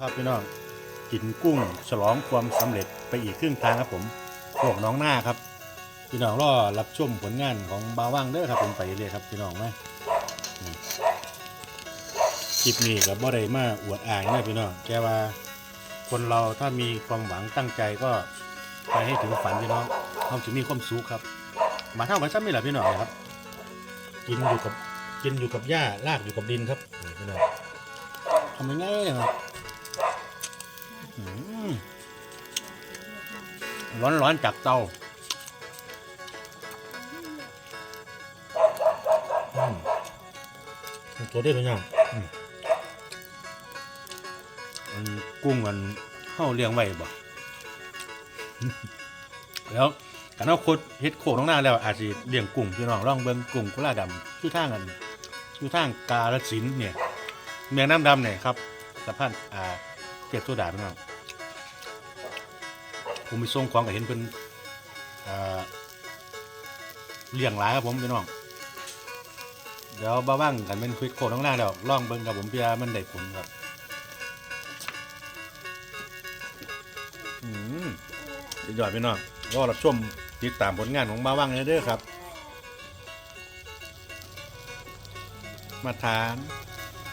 ครับพี่น้องกินกุ้งฉลองความสำเร็จไปอีกครึ่งทางครับผมพวกน้องหน้าครับ พี่น้องรอรับชมผลงานของบาว่างเด้อครับผมไปเรื่อยครับพี่น้องไหมคลิปนี้กับบ่ได้มาอวดอ้างนะพี่น้องแค่ว่าคนเราถ้ามีความหวังตั้งใจก็ไปให้ถึงฝันพี่น้องเขาจะมีความสุขครับ มาเท่ากันซ้ำนี่หล่ะพี่น้องครับ กินอยู่กับกินอยู่กับหญ้าลากอยู่กับดินครับพี่น้องทำยังไงเนี่ยครับ ร้อนร้อนๆจากเตาอืมตัวได้เป็นยังอืมอันกุ้งมันเข้าเลี้ยงไว้บ่แล้วกันเอาคดเฮ็ดโคกน้องหน้าแล้วอาจจะเลี้ยงกุ้งพี่น้องลองเบิ่งกุ้งกุลาดำชื่อทางกันชื่อทางกาลสินธุ์เนี่ยเมียงน้ำดำเนี่ยครับสะพานอ่าเจ็บตัวดาพี่น้อง ผมไปส่งของก็เห็นเป็นเลี้ยงหลายครับผมพี่น้องเดี๋ยวบ้าว่างกันเป็นควิดโคดข้างหน้าแล้วล่องเบิ่งกับผมเพียมันได้ผลครับอืมสุดยอดพี่น้องก็รับชมติดตามผลงานของบ้าว่างเลยเด้อครับ มาทาน